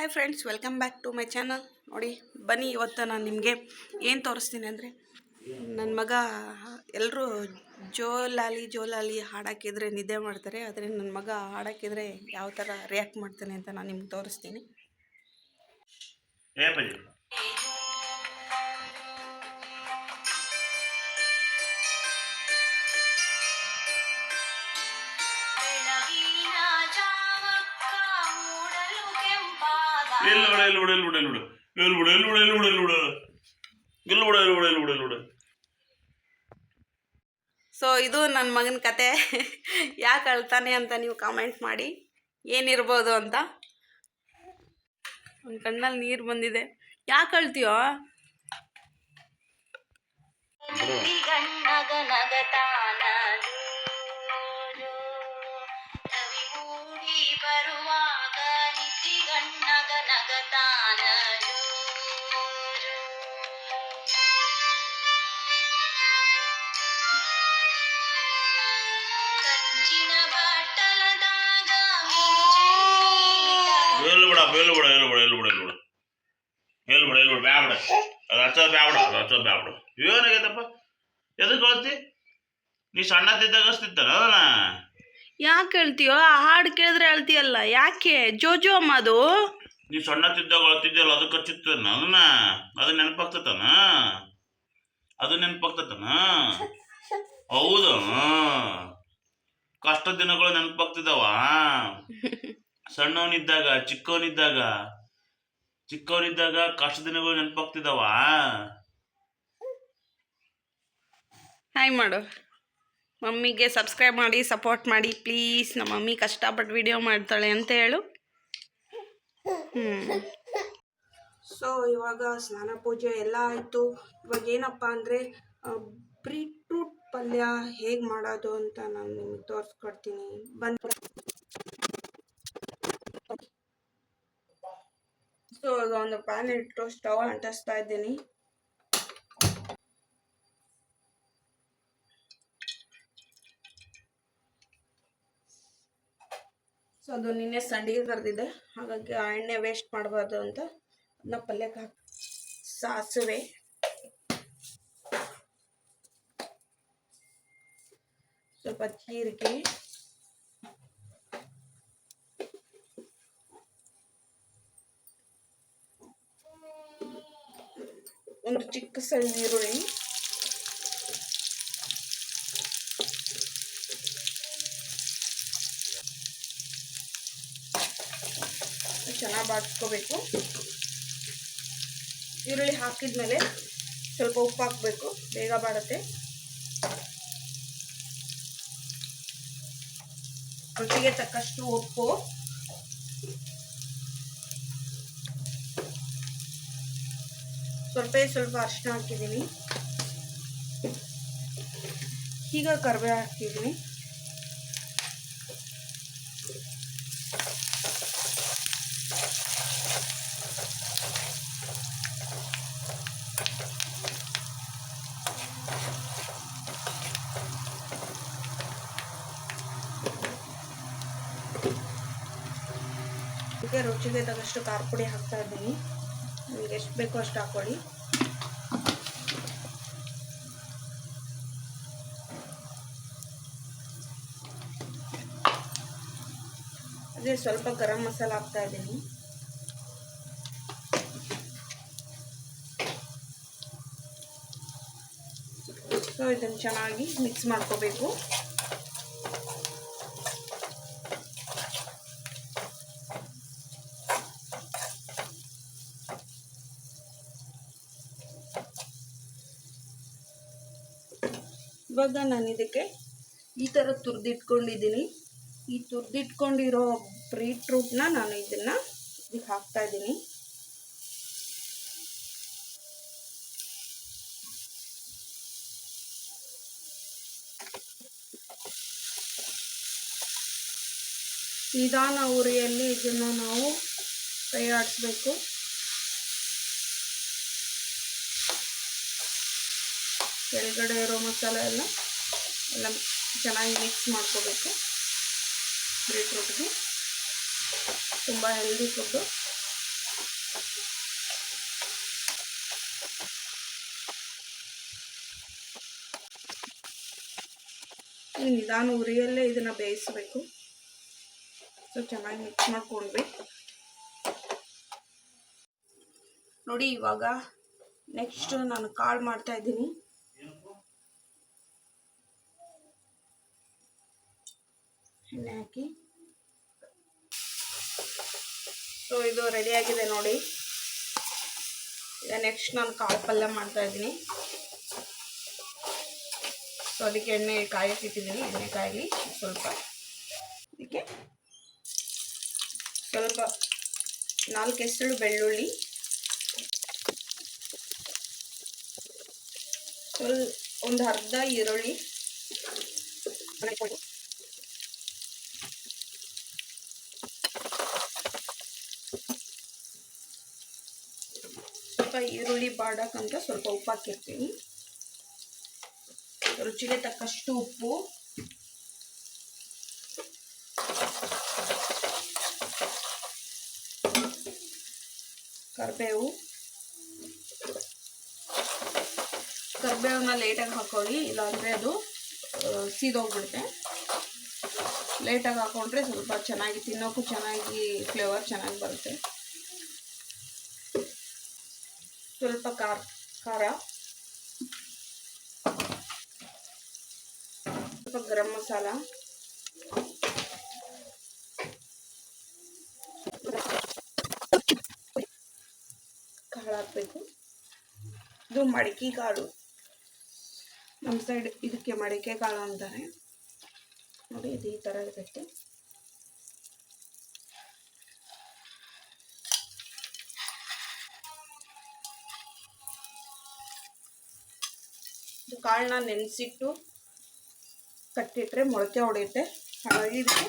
Hi friends, welcome back to my channel. ನೋಡಿ, ಬನ್ನಿ, ಇವತ್ತು ನಾನು ನಿಮಗೆ ಏನು ತೋರಿಸ್ತೀನಿ ಅಂದರೆ ನನ್ನ ಮಗ ಎಲ್ಲರೂ ಜೋಲಾಲಿ ಜೋಲಾಲಿ ಹಾಡಾಕಿದ್ರೆ ನಿದ್ದೆ ಮಾಡ್ತಾರೆ, ಆದರೆ ನನ್ನ ಮಗ ಹಾಡಾಕಿದ್ರೆ ಯಾವ ಥರ ರಿಯಾಕ್ಟ್ ಮಾಡ್ತಾನೆ ಅಂತ ನಾನು ನಿಮ್ಗೆ ತೋರಿಸ್ತೀನಿ. ಬಿಡ ಎಲ್ಲಿ ಬಿಡ ಎಲ್ಲಿ ಬಿಡ ಎಲ್ಲಿ ಬಿಡ. ಎಲ್ಲಿ ಬಿಡ ಎಲ್ಲಿ ಬಿಡ ಸೊ ಇದು ನನ್ನ ಮಗನ ಕತೆ. ಯಾಕೆ ಅಳ್ತಾನೆ ಅಂತ ನೀವು ಕಾಮೆಂಟ್ ಮಾಡಿ. ಏನಿರ್ಬೋದು ಅಂತ. ಒಂದು ಕಣ್ಣಲ್ಲಿ ನೀರು ಬಂದಿದೆ. ಯಾಕೆ ಅಳ್ತೀಯೋ? ಗಣ್ಣಗ ನಗತಾನ. ಹೇಳ್ಬಿಡ ಹೇಳ್ಬಿಡ ಹೇಳ್ಬಿಡ ಹೇಳ್ಬಿಡ ಹೇಳ್ಬಿಡ ಹೇಳ್ಬಿಡ ಬ್ಯಾಬಿಡ ಅದು ಹಚ್ಚ ಬ್ಯಾಬಿಡ ಅದು ಹಚ್ಚ ಬ್ಯಾಬಿಡ ಏನಾಗೈತಪ್ಪ? ಎದಕ್ಕೆ ಹೇಳ್ತಿ? ನೀ ಸಣ್ಣ ತಿದ್ದಾಗ ಹಚ್ತಿತ್ತಲ್ಲ ಅದನ್ನ? ಯಾಕೆ ಹೇಳ್ತೀಯೋ? ಆ ಹಾಡು ಕೇಳಿದ್ರೆ ಹೇಳ್ತೀಯಲ್ಲ. ಯಾಕೆ? ಜೋಜೋ ಅಮ್ಮ ಅದು. ನೀ ಸಣ್ಣ ತಿದ್ದಾಗ ಅದು ಅದಕ್ಕೆ ಹಚ್ಚಿತ್ತನ ಅದನ್ನ? ಅದು ನೆನಪಾಗ್ತತನ? ಅದು ನೆನಪಾಗ್ತತನ? ಹೌದು? ಕಷ್ಟ ದಿನಗಳು ನೆನಪಾಗ್ತಿದ್ದಾವ ಸಣ್ಣವನಿದ್ದಾಗ ಚಿಕ್ಕವನಿದ್ದಾಗ ಚಿಕ್ಕವನಿದ್ದಾಗ ಕಷ್ಟ ದಿನಗಳು ನೆನಪಾಗ್ತಿದಾವ? ಹಾಯ್ ಮಾಡು. ಮಮ್ಮಿಗೆ ಸಬ್ಸ್ಕ್ರೈಬ್ ಮಾಡಿ ಸಪೋರ್ಟ್ ಮಾಡಿ ಪ್ಲೀಸ್ ನಮ್ಮ ಮಮ್ಮಿ ಕಷ್ಟಪಟ್ಟು ವಿಡಿಯೋ ಮಾಡ್ತಾಳೆ ಅಂತ ಹೇಳು. ಹ್ಞೂ ಸೊ ಇವಾಗ ಸ್ನಾನ ಪೂಜೆ ಎಲ್ಲ ಆಯಿತು. ಇವಾಗ ಏನಪ್ಪ ಅಂದರೆ ಬ್ರೀಟ್ರೂಟ್ ಪಲ್ಯ ಹೇಗೆ ಮಾಡೋದು ಅಂತ ನಾನು ನಿಮಗೆ ತೋರಿಸ್ಕೊಡ್ತೀನಿ. ಬಂದು ಸೊ ಒಂದು ಪ್ಯಾನ್ ಇಟ್ಟು ಸ್ಟವ್ ಅಂಟಿಸ್ತಾ ಇದ್ದೀನಿ ಸೊ ಅದು ನಿನ್ನೆ ಸಂಡಿಗೆ ಕರೆದಿದೆ ಹಾಗಾಗಿ ಆ ಎಣ್ಣೆ ವೇಸ್ಟ್ ಮಾಡಬಾರ್ದು ಅಂತ ಅದನ್ನ ಪಲ್ಯಕ್ಕೆ ಹಾಕಿ ಸಾಸಿವೆ. ಸ್ವಲ್ಪ ಜೀರಿಗೆ. ಒಂದು ಚಿಕ್ಕ ಸಣ್ಣ ಈರುಳ್ಳಿ. ಚೆನ್ನಾಗಿ ಬಾಡಿಸ್ಕೋಬೇಕು ಈರುಳ್ಳಿ ಹಾಕಿದ್ಮೇಲೆ ಸ್ವಲ್ಪ ಉಪ್ಪು ಹಾಕಬೇಕು, ಬೇಗ ಬಾಡುತ್ತೆ ರುಚಿಗೆ ತಕ್ಕಷ್ಟು ಉಪ್ಪು. ಸ್ವಲ್ಪ ಸ್ವಲ್ಪ ಅರಿಶಿನ ಹಾಕಿದ್ದೀನಿ. ಈಗ ಕರಿಬೇವು ಹಾಕಿದ್ದೀನಿ ಇದಕ್ಕೆ ರುಚಿಗೆ ತಕ್ಕಷ್ಟು ಖಾರ ಪುಡಿ ಹಾಕ್ತಾ ಇದ್ದೀನಿ. ನಿಮಗೆ ಎಷ್ಟು ಬೇಕೋ ಅಷ್ಟು ಹಾಕ್ಕೊಳ್ಳಿ ಅದೇ ಸ್ವಲ್ಪ ಗರಂ ಮಸಾಲ ಹಾಕ್ತಾ ಇದ್ದೀನಿ ಸೊ ಇದನ್ನು ಚೆನ್ನಾಗಿ ಮಿಕ್ಸ್ ಮಾಡ್ಕೋಬೇಕು ಇವಾಗ ನಾನು ಇದಕ್ಕೆ ಈ ಥರ ತುರಿದಿಟ್ಕೊಂಡಿದ್ದೀನಿ. ಈ ತುರಿದಿಟ್ಕೊಂಡಿರೋ ಬೀಟ್ರೂಟ್ನ ನಾನು ಇದನ್ನು ಇದಕ್ಕೆ ಹಾಕ್ತಾ ಇದ್ದೀನಿ. ನಿಧಾನ ಉರಿಯಲ್ಲಿ ಇದನ್ನು ನಾವು ಫ್ರೈ ಒಳಗಡೆ ಇರೋ ಮಸಾಲೆ ಎಲ್ಲ ಎಲ್ಲ ಚೆನ್ನಾಗಿ ಮಿಕ್ಸ್ ಮಾಡ್ಕೋಬೇಕು. ಬೀಟ್ರೂಟ್ಗೆ ತುಂಬ ಹೆಲ್ದಿ ಫುಡ್ಡು ನಿಧಾನ ಉರಿಯಲ್ಲೇ ಇದನ್ನು ಬೇಯಿಸಬೇಕು. ಸೊ ಚೆನ್ನಾಗಿ ಮಿಕ್ಸ್ ಮಾಡ್ಕೊಂಡ್ವಿ. ನೋಡಿ ಇವಾಗ ನೆಕ್ಸ್ಟ್ ನಾನು ಕಾಳು ಮಾಡ್ತಾ ಇದ್ದೀನಿ. ಎಣ್ಣೆ ಹಾಕಿ. ಸೊ ಇದು ರೆಡಿಯಾಗಿದೆ ನೋಡಿ. ಈಗ ನೆಕ್ಸ್ಟ್ ನಾನು ಕಾಳು ಪಲ್ಯ ಮಾಡ್ತಾ ಇದ್ದೀನಿ. ಸೊ ಅದಕ್ಕೆ ಎಣ್ಣೆ ಕಾಯಕ್ಕೆ ಇಟ್ಟಿದ್ದೀನಿ. ಎಣ್ಣೆ ಕಾಯಿ ಸ್ವಲ್ಪ. ಅದಕ್ಕೆ ಸ್ವಲ್ಪ ನಾಲ್ಕು ಹೆಸರು ಬೆಳ್ಳುಳ್ಳಿ. ಸ್ವಲ್ಪ ಒಂದು ಅರ್ಧ ಈರುಳ್ಳಿ. ಸ್ವಲ್ಪ ಈರುಳ್ಳಿ ಬಾಡಕ್ಕಂತ ಸ್ವಲ್ಪ ಉಪ್ಪು ಹಾಕಿರ್ತೀನಿ ರುಚಿಗೆ ತಕ್ಕಷ್ಟು ಉಪ್ಪು. ಕರಿಬೇವು. ಕರಿಬೇವನ್ನ ಲೇಟಾಗಿ ಹಾಕೊಳ್ಳಿ, ಇಲ್ಲಾಂದರೆ ಅದು ಸೀದೋಗ್ಬಿಡುತ್ತೆ. ಲೇಟಾಗಿ ಹಾಕೊಂಡ್ರೆ ಸ್ವಲ್ಪ ಚೆನ್ನಾಗಿ ತಿನ್ನೋಕ್ಕೂ ಚೆನ್ನಾಗಿ ಫ್ಲೇವರ್ ಚೆನ್ನಾಗಿ ಬರುತ್ತೆ. ಸ್ವಲ್ಪ ಖಾರ ಖಾರ ಸ್ವಲ್ಪ ಗರಂ ಮಸಾಲ ಕಾಳು ಹಾಕಬೇಕು ಇದು ಮಡಿಕೆ ಕಾಳು ನಮ್ಮ ಸೈಡ್ ಇದಕ್ಕೆ ಮಡಿಕೆ ಕಾಳು ಅಂತಾರೆ ನೋಡಿ ಇದು ಈ ಥರ ಇರುತ್ತೆ ಕಾಳನ್ನ ನೆನೆಸಿಟ್ಟು ಕಟ್ಟಿಟ್ರೆ ಮೊಳಕೆ ಹೊಡೆಯುತ್ತೆ. ಹಾಗಾಗಿ ಇದಕ್ಕೆ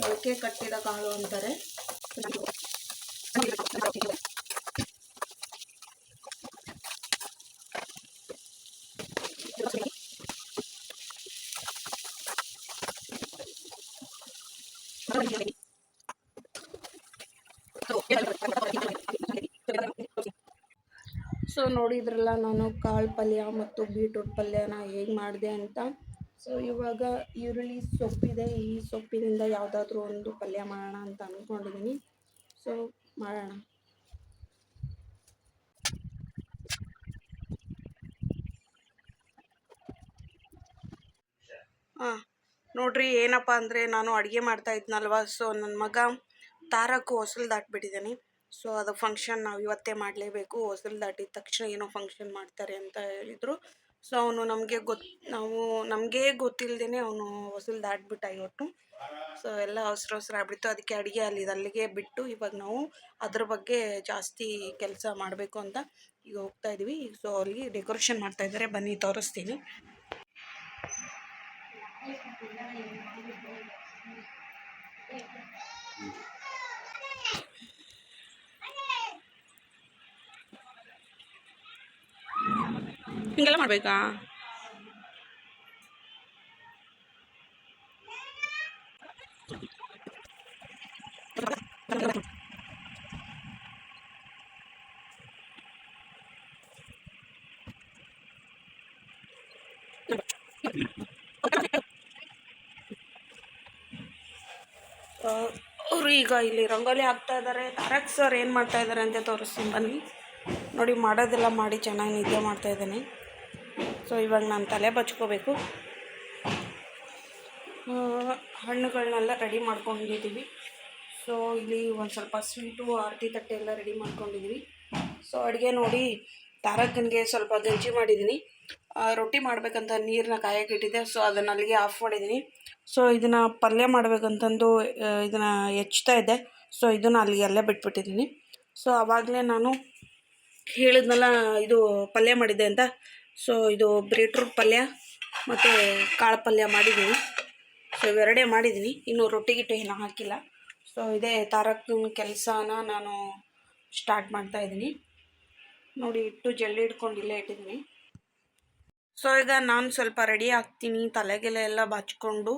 ಮೊಳಕೆ ಕಟ್ಟಿದ ಕಾಳು ಅಂತಾರೆ. ಸೊ ನೋಡಿದ್ರಲ್ಲ, ನಾನು ಕಾಳು ಪಲ್ಯ ಮತ್ತು ಬೀಟ್ರೂಟ್ ಪಲ್ಯನ ಹೇಗೆ ಮಾಡಿದೆ ಅಂತ. ಸೊ ಇವಾಗ ಈರುಳ್ಳಿ ಸೊಪ್ಪಿದೆ, ಈ ಸೊಪ್ಪಿನಿಂದ ಯಾವುದಾದ್ರೂ ಒಂದು ಪಲ್ಯ ಮಾಡೋಣ ಅಂತ ಅಂದ್ಕೊಂಡಿದ್ದೀನಿ ಸೊ ಮಾಡೋಣ. ಹಾಂ ನೋಡ್ರಿ ಏನಪ್ಪ ಅಂದರೆ ನಾನು ಅಡುಗೆ ಮಾಡ್ತಾ ಇದ್ನಲ್ವ, ಸೊ ನನ್ನ ಮಗ ತಾರಕ್ಕೂ ಹೊಸಲು ದಾಟ್ಬಿಟ್ಟಿದ್ದಾನೆ ಸೊ ಅದು ಫಂಕ್ಷನ್ ನಾವು ಇವತ್ತೇ ಮಾಡಲೇಬೇಕು. ಹೊಸಲು ದಾಟಿದ ತಕ್ಷಣ ಏನೋ ಫಂಕ್ಷನ್ ಮಾಡ್ತಾರೆ ಅಂತ ಹೇಳಿದರು. ಸೊ ಅವನು ನಮಗೆ ಗೊತ್ತು ನಾವು ನಮಗೇ ಗೊತ್ತಿಲ್ಲದೇ ಅವನು ಹೊಸಲು ದಾಟ್ಬಿಟ್ಟ ಇವತ್ತು. ಸೊ ಎಲ್ಲ ಅವಸರ ಅವಸರ ಆಗ್ಬಿಡ್ತು. ಅದಕ್ಕೆ ಅಡುಗೆ ಅಲ್ಲಿ ಅಲ್ಲಿಗೆ ಬಿಟ್ಟು ಇವಾಗ ನಾವು ಅದ್ರ ಬಗ್ಗೆ ಜಾಸ್ತಿ ಕೆಲಸ ಮಾಡಬೇಕು ಅಂತ ಈಗ ಹೋಗ್ತಾ ಇದ್ದೀವಿ ಸೊ ಅಲ್ಲಿ ಡೆಕೋರೇಷನ್ ಮಾಡ್ತಾ ಇದ್ದಾರೆ ಬನ್ನಿ, ತೋರಿಸ್ತೀನಿ. ಹಿಂಗೆಲ್ಲ ಮಾಡಬೇಕಾ? ಅವರು ಈಗ ಇಲ್ಲಿ ರಂಗೋಲಿ ಹಾಕ್ತಾ ಇದ್ದಾರೆ ತಾರಕ್ ಸರ್ ಏನು ಮಾಡ್ತಾ ಇದ್ದಾರೆ ಅಂತ ತೋರಿಸ್ತೀನಿ ಬನ್ನಿ. ನೋಡಿ, ಮಾಡೋದೆಲ್ಲ ಮಾಡಿ ಚೆನ್ನಾಗಿ ನಿದ್ದೆ ಮಾಡ್ತಾ ಇದ್ದಾನೆ. ಸೊ, ಇವಾಗ ನಾನು ತಲೆ ಬಚ್ಕೋಬೇಕು. ಹಣ್ಣುಗಳನ್ನೆಲ್ಲ ರೆಡಿ ಮಾಡ್ಕೊಂಡಿದ್ದೀವಿ ಸೊ, ಇಲ್ಲಿ ಒಂದು ಸ್ವಲ್ಪ ಸ್ವೀಟು, ಆರತಿ ತಟ್ಟೆ ಎಲ್ಲ ರೆಡಿ ಮಾಡ್ಕೊಂಡಿದ್ದೀವಿ ಸೊ, ಅಡುಗೆ ನೋಡಿ ತಾರಕ್ಕನಿಗೆ ಸ್ವಲ್ಪ ಗಂಜಿ ಮಾಡಿದ್ದೀನಿ ರೊಟ್ಟಿ ಮಾಡಬೇಕಂತ ನೀರನ್ನ ಕಾಯಕ್ಕೆ ಇಟ್ಟಿದ್ದೆ. ಸೊ, ಅದನ್ನು ಅಲ್ಲಿಗೆ ಆಫ್ ಮಾಡಿದ್ದೀನಿ ಸೊ, ಇದನ್ನು ಪಲ್ಯ ಮಾಡಬೇಕಂತಂದು ಇದನ್ನು ಹೆಚ್ತಾ ಇದ್ದೆ. ಸೊ, ಇದನ್ನು ಅಲ್ಲಿಗೆ ಅಲ್ಲೇ ಬಿಟ್ಬಿಟ್ಟಿದ್ದೀನಿ ಸೊ ಆವಾಗಲೇ ನಾನು ಹೇಳಿದ್ನಲ್ಲ, ಇದು ಪಲ್ಯ ಮಾಡಿದ್ದೆ ಅಂತ. ಸೊ ಇದು ಬ್ರೀಟ್ರೂಟ್ ಪಲ್ಯ ಮತ್ತು ಕಾಳು ಪಲ್ಯ ಮಾಡಿದ್ದೀನಿ ಸೊ ಇವೆರಡೇ ಮಾಡಿದ್ದೀನಿ ಇನ್ನು ರೊಟ್ಟಿ ಗಿಟ್ಟು ಏನೂ ಹಾಕಿಲ್ಲ. ಸೊ ಇದೇ ತಾರಕನ ಕೆಲಸನ ನಾನು ಸ್ಟಾರ್ಟ್ ಮಾಡ್ತಾ ಇದ್ದೀನಿ. ನೋಡಿ ಇಟ್ಟು ಜಲ್ಲಿ ಇಟ್ಕೊಂಡು ಇಲ್ಲೇ ಇಟ್ಟಿದ್ದೀನಿ. ಸೊ ಈಗ ನಾನು ಸ್ವಲ್ಪ ರೆಡಿ ಆಗ್ತೀನಿ. ತಲೆಗೆಲೆ ಎಲ್ಲ ಬಾಚ್ಕೊಂಡು.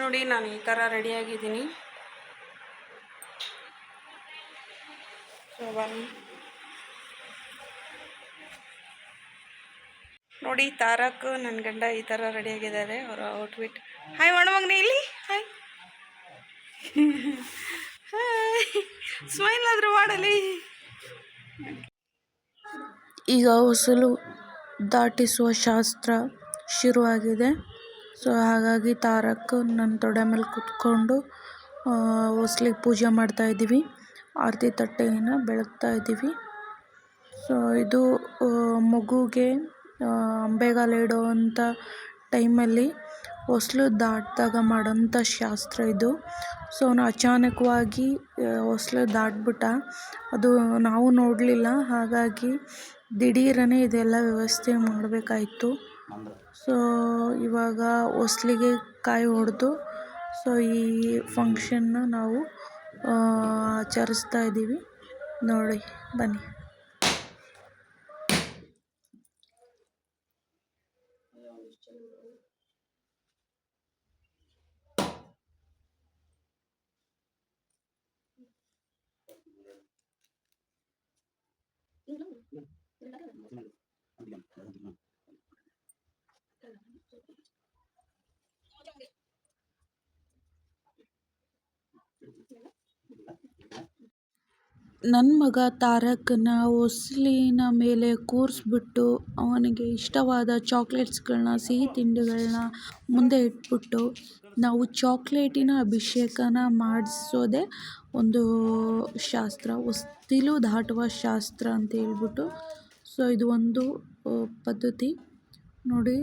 ನೋಡಿ, ನಾನು ಈ ಥರ ರೆಡಿಯಾಗಿದ್ದೀನಿ ಸೊ ಬನ್ನಿ ನೋಡಿ, ತಾರಕ್ ನನ್ನ ಗಂಡ ಈ ಥರ ರೆಡಿಯಾಗಿದ್ದಾರೆ ಅವರ ಔಟ್ಫಿಟ್ ಹಾಯ್ ಮಗನೇ, ಇಲ್ಲಿ? ಹಾಯ್ ಹಾಯ್ ಸ್ಮೈಲ್ ಆದರೂ ಮಾಡಲಿ. ಈಗ ಹೊಸಲು ದಾಟಿಸುವ ಶಾಸ್ತ್ರ ಶುರುವಾಗಿದೆ. ಸೊ ಹಾಗಾಗಿ ತಾರಕ್ ನನ್ನ ತೊಡೆ ಮೇಲೆ ಕುತ್ಕೊಂಡು ಹೊಸ್ಲಿಗೆ ಪೂಜೆ ಮಾಡ್ತಾ ಇದ್ದೀವಿ. ಆರತಿ ತಟ್ಟೆಯನ್ನು ಬೆಳಗ್ತಾ ಇದ್ದೀವಿ. ಸೊ ಇದು ಮಗುಗೆ ಆ, ಅಂಬೆಗಾಲು ಇಡುವಂಥ ಟೈಮಲ್ಲಿ ಹೊಸ್ಲು ದಾಟಿದಾಗ ಮಾಡೋಂಥ ಶಾಸ್ತ್ರ ಇದು. ಸೊ ಅವನು ಅಚಾನಕವಾಗಿ ಹೊಸ್ಲು ದಾಟ್ಬಿಟ್ಟ. ಅದು ನಾವು ನೋಡಲಿಲ್ಲ. ಹಾಗಾಗಿ ದಿಢೀರನೇ ಇದೆಲ್ಲ ವ್ಯವಸ್ಥೆ ಮಾಡಬೇಕಾಯ್ತು. ಸೊ ಇವಾಗ ಹೊಸ್ಲಿಗೆ ಕಾಯಿ ಹೊಡೆದು ಸೊ ಈ ಫಂಕ್ಷನ್ನ ನಾವು ಆಚರಿಸ್ತಾ ಇದ್ದೀವಿ ನೋಡಿ ಬನ್ನಿ. ನನ್ನ ಮಗ ತಾರಕನ ಹೊಸ್ಲಿನ ಮೇಲೆ ಕೂರಿಸ್ಬಿಟ್ಟು ಅವನಿಗೆ ಇಷ್ಟವಾದ ಚಾಕ್ಲೇಟ್ಸ್ಗಳನ್ನ, ಸಿಹಿ ತಿಂಡಿಗಳನ್ನ ಮುಂದೆ ಇಟ್ಬಿಟ್ಟು ನಾವು ಚಾಕ್ಲೇಟಿನ ಅಭಿಷೇಕನ ಮಾಡಿಸೋದೇ ಒಂದು ಶಾಸ್ತ್ರ ಹೊಸ್ತಿಲು ದಾಟುವ ಶಾಸ್ತ್ರ ಅಂತ ಹೇಳ್ಬಿಟ್ಟು. ಸೊ, ಇದು ಒಂದು ಪದ್ಧತಿ. ನೋಡಿ.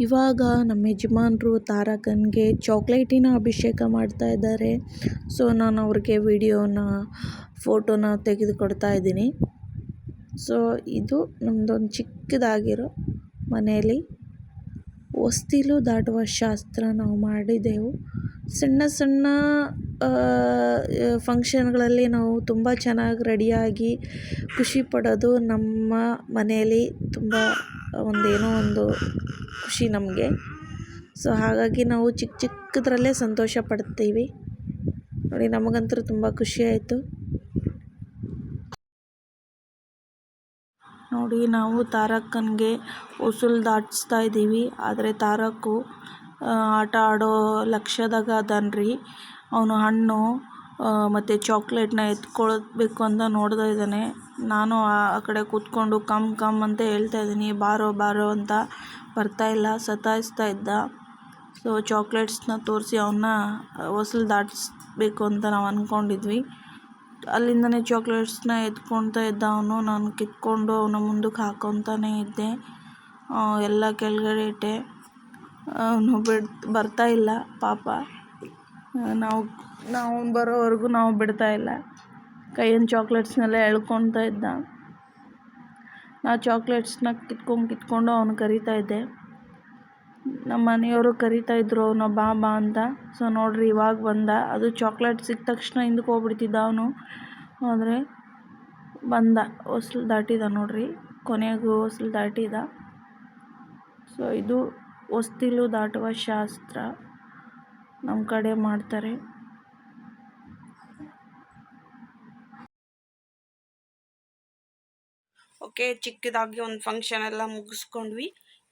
ಇವಾಗ ನಮ್ಮ ಯಜಮಾನ್ರು ತಾರಕನಿಗೆ ಚಾಕ್ಲೇಟಿನ ಅಭಿಷೇಕ ಮಾಡ್ತಾ ಇದ್ದಾರೆ. ಸೊ, ನಾನು ಅವ್ರಿಗೆ ವಿಡಿಯೋನ, ಫೋಟೋನ ತೆಗೆದುಕೊಡ್ತಾ ಇದ್ದೀನಿ. ಸೊ, ಇದು ನಮ್ಮದೊಂದು ಚಿಕ್ಕದಾಗಿರೋ ಮನೆಯಲ್ಲಿ ಹೊಸ್ತಿಲು ದಾಟುವ ಶಾಸ್ತ್ರ ನಾವು ಮಾಡಿದೆವು. ಸಣ್ಣ ಸಣ್ಣ ಫಂಕ್ಷನ್ಗಳಲ್ಲಿ ನಾವು ತುಂಬ ಚೆನ್ನಾಗಿ ರೆಡಿಯಾಗಿ ಖುಷಿ ಪಡೋದು ನಮ್ಮ ಮನೆಯಲ್ಲಿ ತುಂಬ ಒಂದೇನೋ ಒಂದು ಖುಷಿ ನಮಗೆ. ಸೊ ಹಾಗಾಗಿ ನಾವು ಚಿಕ್ಕ ಚಿಕ್ಕದ್ರಲ್ಲೇ ಸಂತೋಷ ಪಡ್ತೀವಿ. ನೋಡಿ, ನಮಗಂತೂ ತುಂಬ ಖುಷಿ ಆಯಿತು. ನೋಡಿ, ನಾವು ತಾರಕ್ಕನಿಗೆ ಉಸುಲು ದಾಟಿಸ್ತಾ ಇದ್ದೀವಿ. ಆದರೆ ತಾರಕ್ಕು ಆಟ ಆಡೋ ಲಕ್ಷ್ಯದಾಗ ಅದನ್ರಿ. ಅವನು ಹಣ್ಣು ಮತ್ತು ಚಾಕ್ಲೇಟ್ನ ಎತ್ಕೊಳ್ಬೇಕು ಅಂತ ನೋಡ್ತಾ ಇದ್ದಾನೆ. ನಾನು ಆ ಕಡೆ ಕೂತ್ಕೊಂಡು ಕಮ್ ಕಮ್ ಅಂತ ಹೇಳ್ತಾ ಇದ್ದೀನಿ. ಬಾರೋ ಬಾರೋ ಅಂತ ಬರ್ತಾ ಇಲ್ಲ, ಸತಾಯಿಸ್ತಾ ಇದ್ದ. ಸೊ ಚಾಕ್ಲೇಟ್ಸ್ನ ತೋರಿಸಿ ಅವನ್ನ ಹೊಸ್ಲು ದಾಟಿಸ್ಬೇಕು ಅಂತ ನಾವು ಅಂದ್ಕೊಂಡಿದ್ವಿ ಅಲ್ಲಿಂದನೇ ಚಾಕ್ಲೇಟ್ಸ್ನ ಎತ್ಕೊಳ್ತಾ ಇದ್ದ ಅವನು. ನಾನು ಕಿತ್ಕೊಂಡು ಅವನ ಮುಂದಕ್ಕೆ ಹಾಕೊತಾನೇ ಇದ್ದೆ. ಎಲ್ಲ ಕೆಳಗಡೆ ಇಟ್ಟೆ. ಅವನು ಬಿಡ್, ಬರ್ತಾ ಇಲ್ಲ, ಪಾಪ. ನಾವು ನಾವು ಬರೋವರೆಗೂ ನಾವು ಬಿಡ್ತಾಯಿಲ್ಲ ಕೈಯಿಂದ ಚಾಕ್ಲೇಟ್ಸ್ನೆಲ್ಲ ಎಳ್ಕೊಳ್ತಾ ಇದ್ದ. ನಾ ಚಾಕ್ಲೇಟ್ಸ್ನ ಕಿತ್ಕೊಂಡು ಕಿತ್ಕೊಂಡು ಅವನು ಕರಿತಾ ಇದ್ದೆ. ನಮ್ಮ ಮನೆಯವರು ಕರಿತಾ ಇದ್ರು ಅವನ ಬಾ ಬಾ ಅಂತ. ಸೊ ನೋಡ್ರಿ, ಇವಾಗ ಬಂದ. ಅದು ಚಾಕ್ಲೇಟ್ ಸಿಕ್ಕ ತಕ್ಷಣ ಹಿಂದಕ್ಕೆ ಹೋಗ್ಬಿಡ್ತಿದ್ದ ಅವನು. ಆದರೆ ಬಂದ. ಹೊಸ್ಲು ದಾಟಿದ ನೋಡ್ರಿ. ಕೊನೆಗೂ ಹೊಸ್ಲು ದಾಟಿದ. ಸೊ ಇದು ಹೊಸ್ತಿಲು ದಾಟುವ ಶಾಸ್ತ್ರ. ನಮ್ಮ ಕಡೆ ಮಾಡ್ತಾರೆ. ಓಕೆ ಚಿಕ್ಕದಾಗಿ ಒಂದು ಫಂಕ್ಷನ್ ಎಲ್ಲ ಮುಗಿಸ್ಕೊಂಡ್ವಿ.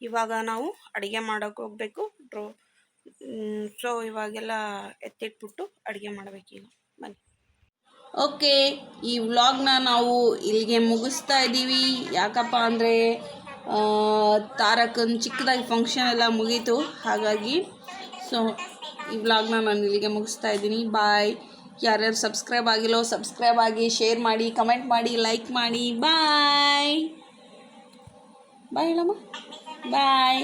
ಇವಾಗ ನಾವು ಅಡುಗೆ ಮಾಡೋಕೆ ಹೋಗಬೇಕು. ಡ್ರೋ ಸೊ ಇವಾಗೆಲ್ಲ ಎತ್ತಿಟ್ಬಿಟ್ಟು ಅಡುಗೆ ಮಾಡಬೇಕೀಗ ಬನ್ನಿ. ಓಕೆ ಈ ವ್ಲಾಗ್ನ ನಾವು ಇಲ್ಲಿಗೆ ಮುಗಿಸ್ತಾ ಇದ್ದೀವಿ ಯಾಕಪ್ಪ ಅಂದರೆ ತಾರಕನ ಚಿಕ್ಕದಾಗಿ ಫಂಕ್ಷನ್ ಎಲ್ಲ ಮುಗೀತು. ಹಾಗಾಗಿ ಸೊ ಈ ವ್ಲಾಗ್ನ ನಾನು ಇಲ್ಲಿಗೆ ಮುಗಿಸ್ತಾ ಇದ್ದೀನಿ. ಬಾಯ್ ಯಾರ್ಯಾರು ಸಬ್ಸ್ಕ್ರೈಬ್ ಆಗಿಲ್ಲೋ ಸಬ್ಸ್ಕ್ರೈಬ್ ಆಗಿ ಶೇರ್ ಮಾಡಿ ಕಮೆಂಟ್ ಮಾಡಿ ಲೈಕ್ ಮಾಡಿ. ಬಾಯ್ ಬಾಯ್ ಹೇಳಮ್ಮ. ಬಾಯ್